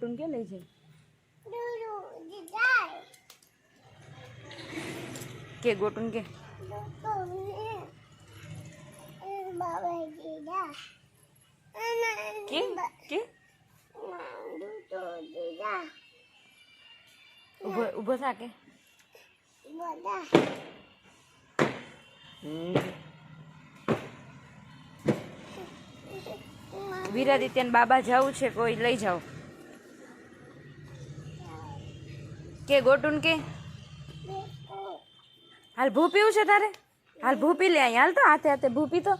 ગોટુન કે લઈ જાય કે ગોટુન કે કે કે ઊભો ઊભો થા કે વિરાદિત્યન બાબા જવું છે કોઈ લઈ જાઓ કે ગોટુન કે? હાલ ભૂ પીવું છે તારે? હાલ ભૂ પી લે અહીંયા હાલ તો હાથે હાથે ભૂ પી તો.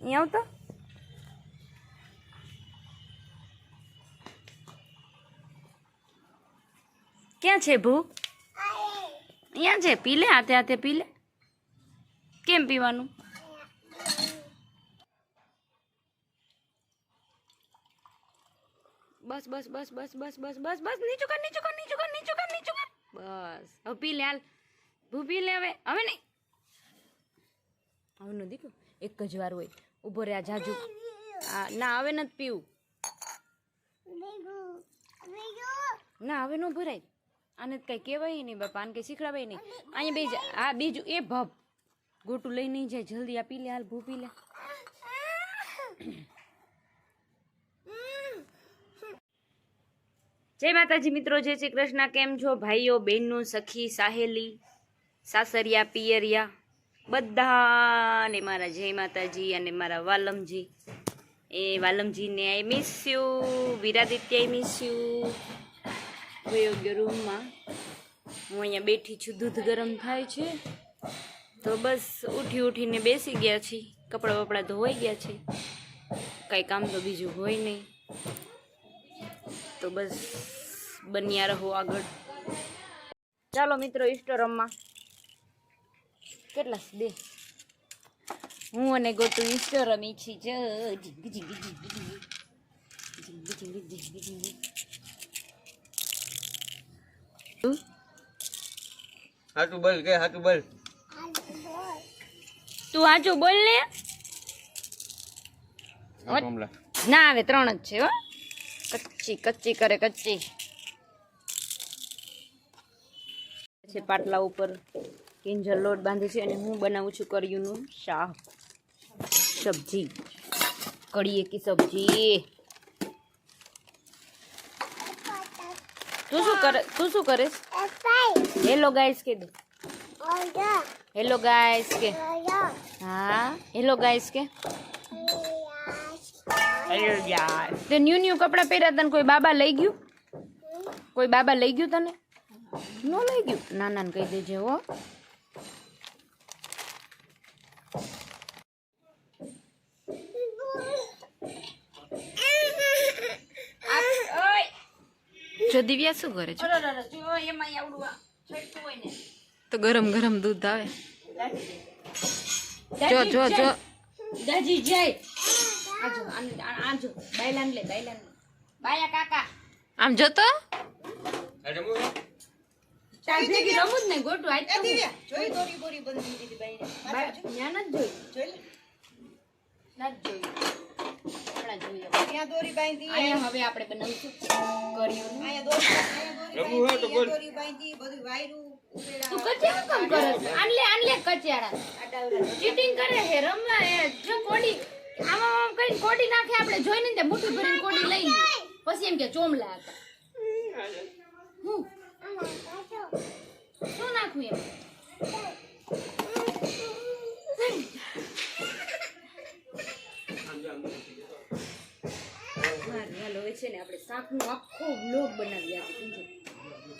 અહીંયા આવ તો. ક્યાં છે ભૂ? અહીંયા છે. પી લે હાથે હાથે પી લે. કેમ પીવાનું? બસ બસ બસ બસ બસ બસ બસ બસ, નીચું કર નીચું કર નીચું કર નીચું કર નીચું કર. બસ. હવે પી લે હાલ. ભૂ પી લે હવે. હવે નહીં. હવે નથી દીકરો એક જ વાર હોય. ઊભો રહ્યા જાજુ. ના, હવે નથી પીવું. ના, હવે નો ભરાય આને કઈ કહેવાય નહીં, બાપા. આને કઈ શીખડાવાય નહીં. અહીંયા બે આ, બીજું, એ ભપ ગોટું લઈ નહીં જાય. જલ્દી આ પી લે, હાલ, ભૂ પી લે. જય માતાજી મિત્રો, જય શ્રી કૃષ્ણ. કેમ છો ભાઈઓ, બહેનો, સખી, સાહેલી, સાસરિયા, પિયરિયા? બધાને મારા જય માતાજી અને મારા વાલમજી. એ વાલમજીને I miss you Viraditya I miss you વયો ગયો રૂમમાં. હું અહીંયા બેઠી છું, દૂધ ગરમ થાય છે. તો બસ ઉઠી ઉઠીને બેસી ગયા છીએ. કપડાં બપડા ધોવાઈ ગયા છે. કાંઈ કામ તો બીજું હોય નહીં. તો બસ બન્યા રહો આગળ. ચાલો મિત્રો ઇન્સ્ટોરમમાં કેટલા બે? હું અને ગોટુ ઇન્સ્ટોરમ ઈચ્છી જ હાચું બોલ કે હાચું બોલ. તું હાચું બોલ ના. આવે ત્રણ જ છે હો. કચ્ચી કચ્ચી કરે કચ્ચી છે પાટલા ઉપર કિંજલ લોટ બાંધે છે અને હું બનાવું છું કરિયુંનું શાક. સબ્જી. કડીએ કી સબ્જી. તું શું કરે તું શું કરે? હેલો ગાઈસ કે દે. હેલો ગાઈસ કે. હા હેલો ગાઈસ કે. તે ન્યુ ન્યુ કપડાં પહેર્યા તને કોઈ બાબા લઈ ગયું? કોઈ બાબા લઈ ગયું તને? ન લઈ ગયું? ના ના કહી દેજે હો. જો દિવ્યા શું કરે છે? તો ગરમ ગરમ દૂધ આવે. જો જો જો. દાજી જય. આજો લે આમ જોતો? તો આનલે આનલે કચિયારા ચીટિંગ કરે? રમવા એ જો આમાં આમ કરીને કોડી નાખે આપણે જોઈને તે મુઠ્ઠી ભરીને કોડી લઈ પછી એમ કે ચોમલા હતા. હું? શું નાખું એમ? હાલો, હવે છે ને આપણે શાકનું આખો બ્લોગ બનાવી આપીએ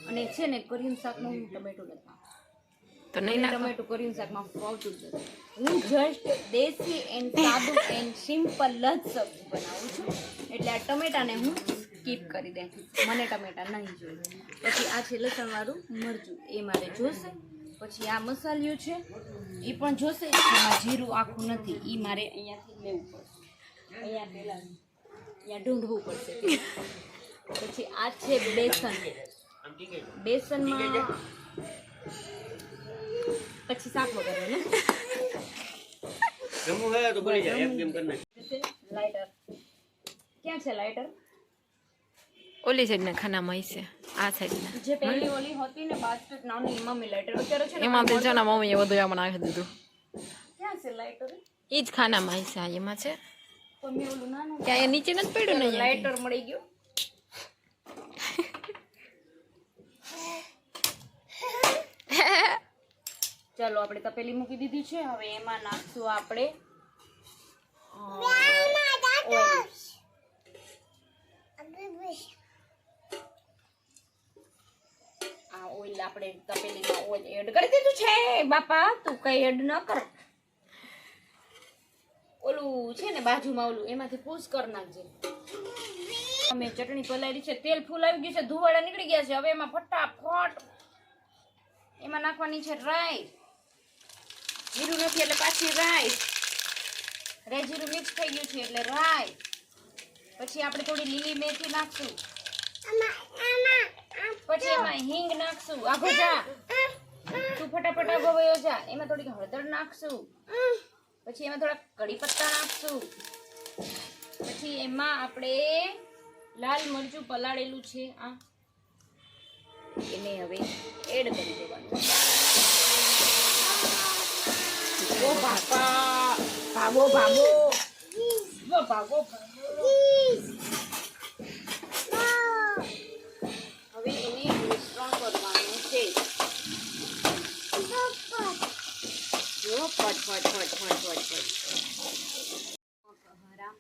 અને છે ને કરીમ શાકનું હું ટમેટો નથી તો નહીં ટમેટું કોરિયન શાકમાં આવતું જ હું જસ્ટ દેશી એન્ડ સાદું એન્ડ સિમ્પલ જ સબ્જી બનાવું છું. એટલે આ ટમેટાને હું સ્કીપ કરી દઉં મને ટમેટા નહીં જોઈએ. પછી આ છે લસણવાળું મરચું. એ મારે જોશે. પછી આ મસાલિયો છે. એ પણ જોશે. એમાં જીરું આખું નથી. એ મારે અહીંયાથી લેવું પડશે. અહીંયા પહેલાં અહીંયા ઢૂંઢવું પડશે. પછી આ છે બેસન. બેસનમાં પછી શાક વગર ને? રમવું હોય તો બોલી જાય એમ કેમ કરી લાઇટર ક્યાં છે લાઇટર ઓલી સાઈડના ખાનામાં હશે આ સાઈડના જે પહેલી ઓલી હતી ને બાસ્કેટ નાની એમાં મેં લાઇટર અત્યારે છે એમાં તો છે ને મમ્મીએ બધું આમાં નાખી દીધું. ક્યાં છે લાઇટર એ જ ખાનામાં હશે આ એમાં છે. તો મેં ઓલું નાનું ક્યાં એ નીચે નથી પડ્યું ને લાઇટર મળી ગયું. ચાલો, આપણે તપેલી મૂકી દીધી છે. હવે એમાં નાખશું આપણે આ ઓઇલ આપણે તપેલીમાં ઓઇલ એડ કરી દીધું છે. બાપા, તું કઈ એડ ન કર. ઓલું છે ને, બાજુમાં ઓલું, એમાંથી પૂછ કર અમે ચટણી પલાળી છે, તેલ ફૂલાવી ગયું છે, ધુવાડા નીકળી ગયા છે. હવે એમાં ફટાફટ એમાં નાખવાની છે રાઈ. જીરું નથી એટલે પાછી રાઈ રાઈ જીરું મિક્સ થઈ ગયું છે એટલે રાઈ પછી આપણે થોડી લીલી મેથી નાખશું. પછી એમાં હિંગ નાખશું. આગો જા તું ફટાફટ આગો વયો જા. એમાં થોડીક હળદર નાખશું. પછી એમાં થોડા કડી પત્તા નાખશું. પછી એમાં આપણે લાલ મરચું પલાળેલું છે. આ. એને હવે એડ કરી દેવાનું. ઓ બાપા ભાગો ભાગો ઓ ભાગો ભાગો હવે એને મિશ્રણ કરવાનું છે જો ફટ ફટ ફટ ફટ ફટ ફટ હરા.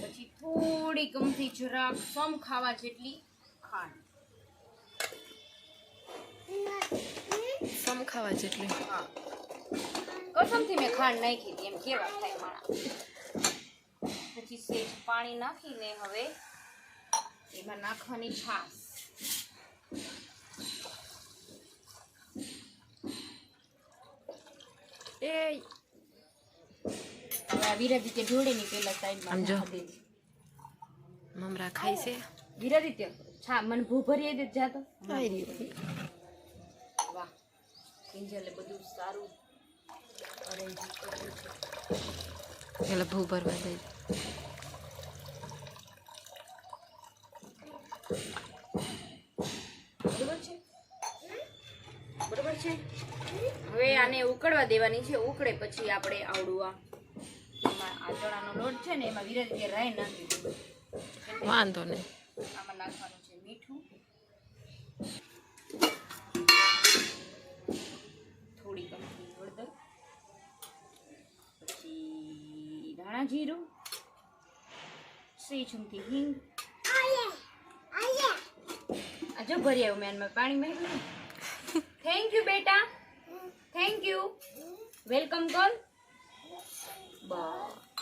પછી થોડી કમથી જરાક સમ ખાવા જેટલી ખાંડ સમ ખાવા જેટલી હા કસમથી મેં ખાંડ નાખી હતી એમ કેવા થાય માણા પછી સેજ પાણી નાખીને હવે એમાં નાખવાની છાશ એ હવે આ વિરાદિત્યની પેલા સાઈડમાં નાખી. મમરા ખાય છે વિરાદિત્ય છા મને ભૂ ભરી દે જા તો આવી રહ્યું. વાહ કિંજલે બધું સારું. એટલે ભૂ ભરવા જાય બરોબર છે? બરોબર છે? હવે આને ઉકળવા દેવાની છે. ઉકળે પછી આપણે આવડું આ એમાં આ ચણાનો લોટ છે ને એમાં વિરાજ કે રાઈ નાખી વાંધો નહીં. આમાં નાખવાનું છે મીઠું. ધાણા જીરું સે ચમચી હિંગ આ જો ભરી આવ્યું મેં આમાં પાણી મેળવ્યું થેન્ક યુ બેટા થેન્ક યુ વેલકમ કોલ બા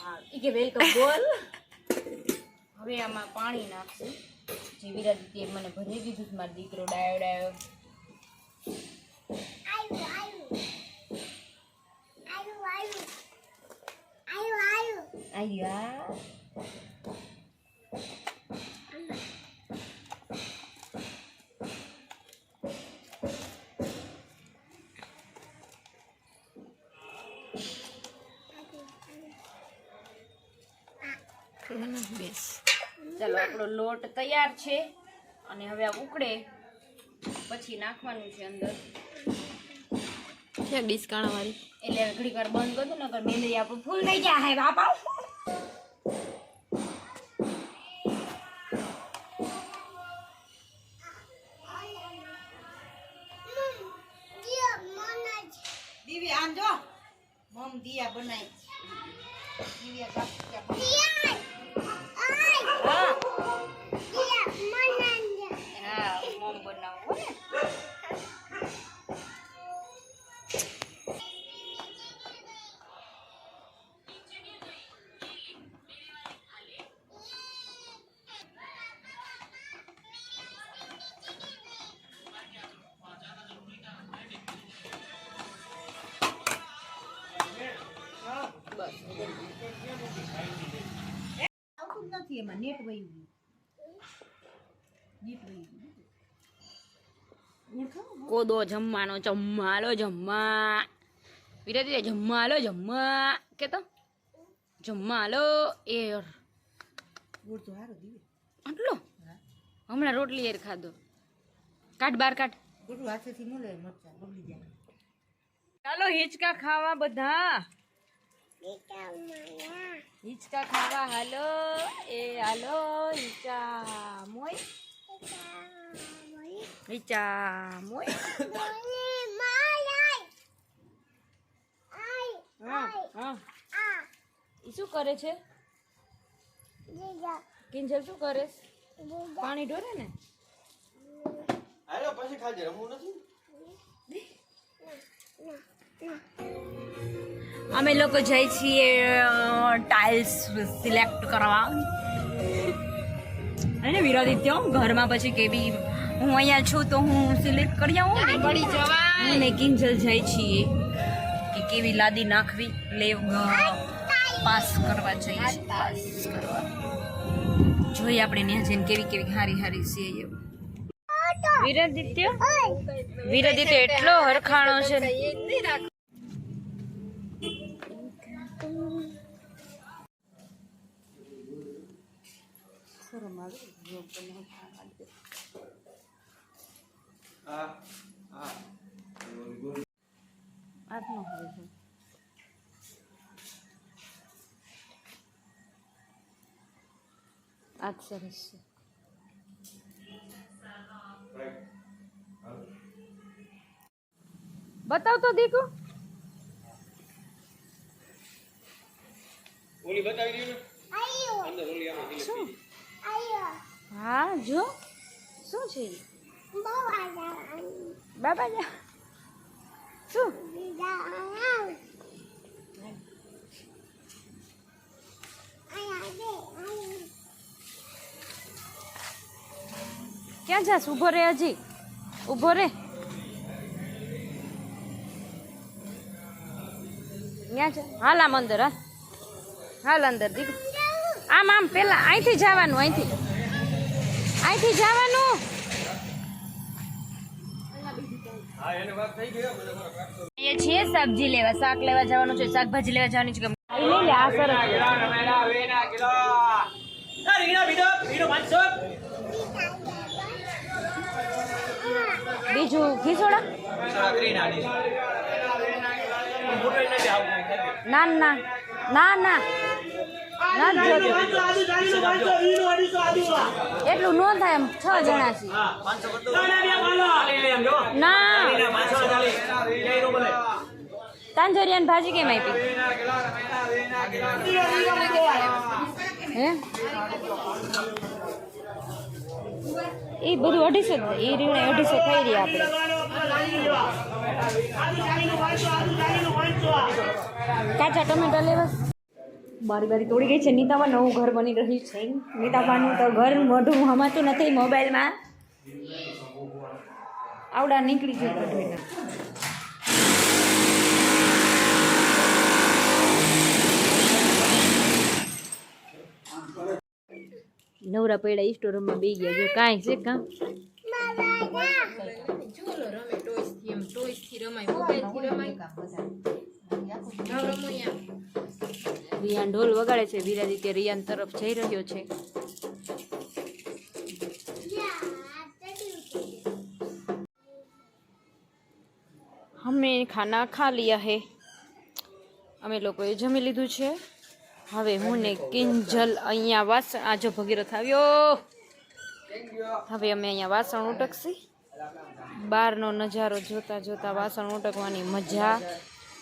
હા ઈ કે વેલકમ બોલ હવે આમાં પાણી નાખશું. જે વિરાદિત્ય મને ભરી દીધું છે મારો દીકરો ડાયો ડાયો. બેસ ચાલો આપણો લોટ તૈયાર છે અને હવે આ ઉકળે. પછી નાખવાનું છે અંદર. ડિસ્કાણા વાળી એટલે ઘડી વાર બંધ કરી દો નકર મેંદરી આપણું ફૂલ થઈ જાય. હે બાપા เรียนครับอยากมา નથી એમાં નેટ વયું ગયું. નેટ વયું ગયું. કોદો જમવાનો જમવાલો જમવા. વિરાતી જમવાલો જમવા. કે તો જમવાલો એર. ગોળ તો હારો દીવે. આટલો? હમણાં રોટલી એર ખાધો. કાઢ બાર કાઢ. ખોટું હાથેથી ન મરચા બગડી જાય. ચાલો હિંચકા ખાવા બધા. હિંચકા ખાવા હાલો. એ હાલો હિંચા મોય હિંચા મોય હા હા. ઈ શું કરે છે? કિંજલ શું કરે? પાણી ઢોરે ને? પછી ખાજે રમવું નથી? અમે લોકો જઈ છીએ ટાઇલ્સ સિલેક્ટ કરવા. અને વિરોધિત્ય ઘરમાં પછી કેવી હું અહીંયા છું તો હું સિલેક્ટ કરી આવું ને. પડી જવા અને કિંજલ જઈ છીએ. કે કેવી લાદી નાખવી લેવ પાસ કરવા જઈએ છીએ. પાસ. કરવા. જોઈએ આપણે ત્યાં જઈને કેવી કેવી હારી હારી છે એવું વિરોધિત્ય વિરદિત્ય એટલો હરખાણો છે ને હા હા આજનો હવે છે. આજ સરસ છે બતાવ તો દીકુ. ઓલી બતાવી દઉં ને. અંદર ઓલી આમાં શું હા, જો. શું છે? બાબા શું? ક્યાં જાસ? ઊભો રે હજી. ઊભો રે. ક્યાં છે? હાલ આમ અંદર, હાલ. અંદર દીકુ આમ આમ પેલા અહીંથી જવાનું અહીંથી. અહીંથી જવાનું. એ સબ્જી લેવા શાક લેવા જવાનું છે શાકભાજી લેવા જવાનું છે. આ સરસ. બીજું ખીચોડા ના ના ના ના. એટલું ન થાય એમ છ જણા છે ના તાંજરિયાની ભાજી કેમ આપી? હે? એ બધું અઢીસો એ રીણે અઢીસો થઈ રહી આપણે કાચા ટમેટા લેવા. બારી બારી તોડી ગઈ છે. નીતામાં નવું ઘર બની રહ્યું છે. નીતાબાનું તો ઘર મોઢું હમાતું નથી મોબાઈલમાં. આવડા નીકળી ગયું નવરા પડ્યા ઈ સ્ટોરમાં બે ગયા. જો કાંઈ છે કાં? ચૂલો રમે. ટોયસથી એમ ટોયસથી રમાય. મોબાઈલથી રમાય. રિયાન ઢોલ વગાડે છે. વિરાદિત્ય રિયાન તરફ જઈ રહ્યો છે. હમે ખાના ખા લિયા હે. અમે લોકોએ જમી લીધું છે. હવે હું ને કિંજલ અહીંયા વાસણ આજો ભગીરથ આવ્યો. હવે અમે અહીંયા વાસણ ઉટકશી. બહારનો નજારો જોતા જોતા વાસણ ઉટકવાની મજા.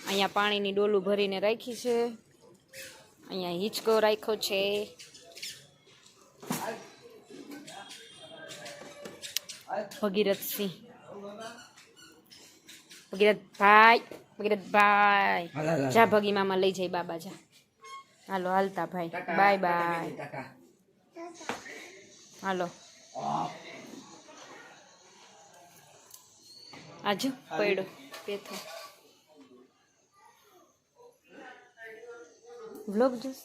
અહીંયા પાણીની ડોલું ભરીને રાખી છે. અહીંયા હિંચકો રાખ્યો છે. ભગીરથસિંહ ભગીરથભાઈ ભગીરથભાઈ જા ભગી મામા લઈ જાય બાબા જા. હાલો હાલતા ભાઈ. Bye bye. હાલો. આજુ પડ્યો. પેથો વ્લોગ જોશ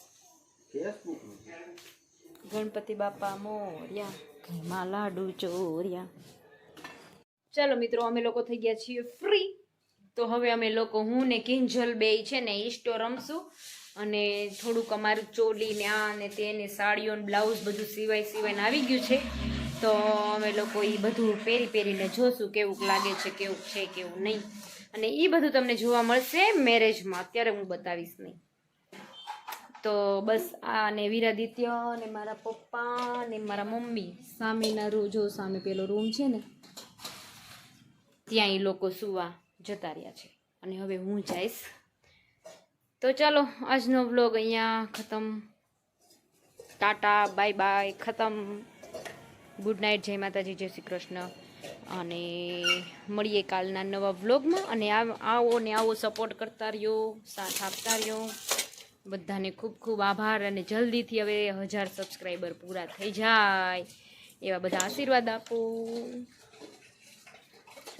ગણપતિ બાપા મોર્યા ઘરમાં લાડુ ચોર્યા. ચાલો મિત્રો અમે લોકો થઈ ગયા છીએ ફ્રી તો હવે અમે લોકો હું ને કિંજલ બે છે ને ઈસ્ટો રમશું. અને થોડુંક અમારું ચોલી ને આ ને તે ને સાડીઓ ને બ્લાઉઝ બધું સિવાય સિવાયને આવી ગયું છે. તો અમે લોકો એ બધું પહેરી પહેરીને જોશું કેવું લાગે છે કેવું છે કેવું નહીં. અને એ બધું તમને જોવા મળશે મેરેજમાં અત્યારે હું બતાવીશ નહીં. તો બસ આ ને વીરાદિત્ય ને મારા પપ્પા ને મારા મમ્મી. સામેના રૂ, જો સામે પેલો રૂમ છે ને, ત્યાં એ લોકો સુવા જતા રહ્યા છે. અને હવે હું જઈશ. તો ચાલો, આજનો વ્લોગ અહીંયા ખતમ. ટાટા બાય બાય ખતમ. ગુડ નાઇટ, જય માતાજી, જય શ્રી કૃષ્ણ. અને મળીએ કાલના નવા વ્લોગમાં. અને આવો ને આવો સપોર્ટ કરતા રહ્યો, સાથ આપતા રહ્યો. બધાને ખૂબ ખૂબ આભાર અને જલ્દીથી હવે હજાર સબસ્ક્રાઈબર પૂરા થઈ જાય. એવા બધા આશીર્વાદ આપો.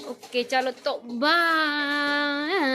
ઓકે ચાલો તો બાય